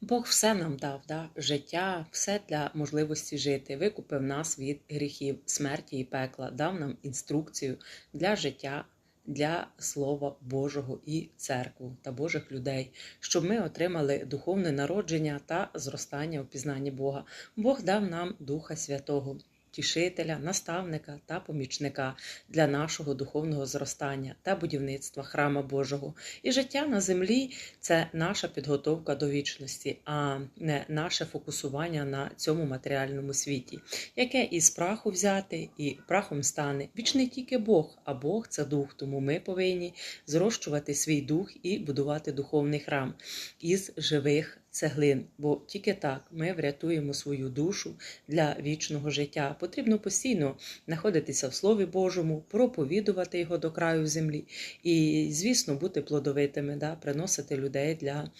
Бог все нам дав, да? життя, все для можливості жити. Викупив нас від гріхів, смерті і пекла, дав нам інструкцію для життя, для Слова Божого і церкву та Божих людей, щоб ми отримали духовне народження та зростання у пізнанні Бога. Бог дав нам Духа Святого. Тішителя, наставника та помічника для нашого духовного зростання та будівництва храма Божого. І життя на землі це наша підготовка до вічності, а не наше фокусування на цьому матеріальному світі, яке із праху взяти, і прахом стане. Вічний тільки Бог, а Бог це дух. Тому ми повинні зрощувати свій дух і будувати духовний храм із живих цеглин. Бо тільки так ми врятуємо свою душу для вічного життя. Потрібно постійно знаходитися в Слові Божому, проповідувати його до краю землі і, звісно, бути плодовитими, да, приносити людей для